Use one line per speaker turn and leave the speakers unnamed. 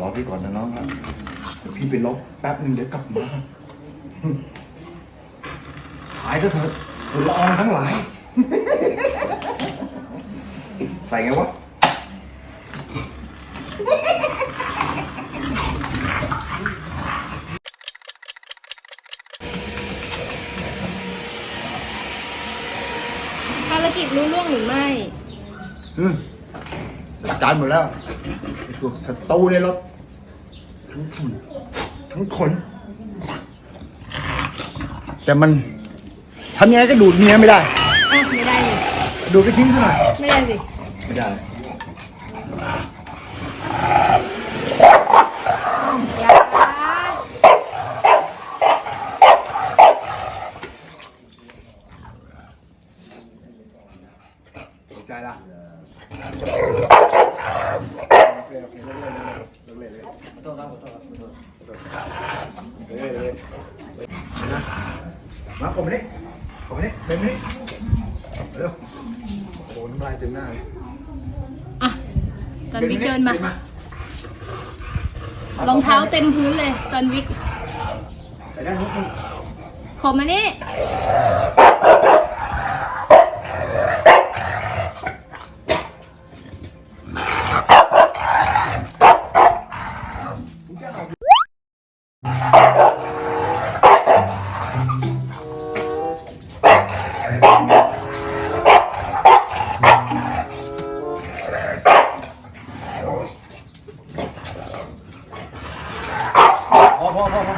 รอพี่ก่อนนะน้องครับเดี๋ยวพี่ไปลบแป๊บหนึ่งเดี๋ยวกลับมาหายก็เถอะฝุ่นละอองทั้งหลาย ใส่ไงวะ
ภารกิจรู้ล่วงหรือไม่
อืมจัดการหมดแล้ว ไอ้พวกศัตรูในรถทั้งฝุ่นทั้งขน แต่มันทำยังไงก็ดูดเมียไม่ได้
อะไม่ได้เลย
ดูดไปทิ้งซะหน่อย
ไม่ได้สิ
ไม่ได้
อย่า
ตกใจละ โอเคเลิกเล่นเลิกเล่นเลิกเล่นขอโทษครับขอโทษครับขอโทษเฮ้ยเฮ้ยนะมาผมนี่ผมนี่เป็นนี่เร็วโอ้โหน้ำลายเต็มหน้าเลย
อะจอนวิกเดินมา รองเท้าเต็มพื้นเลยจอนวิก
ไปด้านนู้น
ขอมานี่
พอพอพอ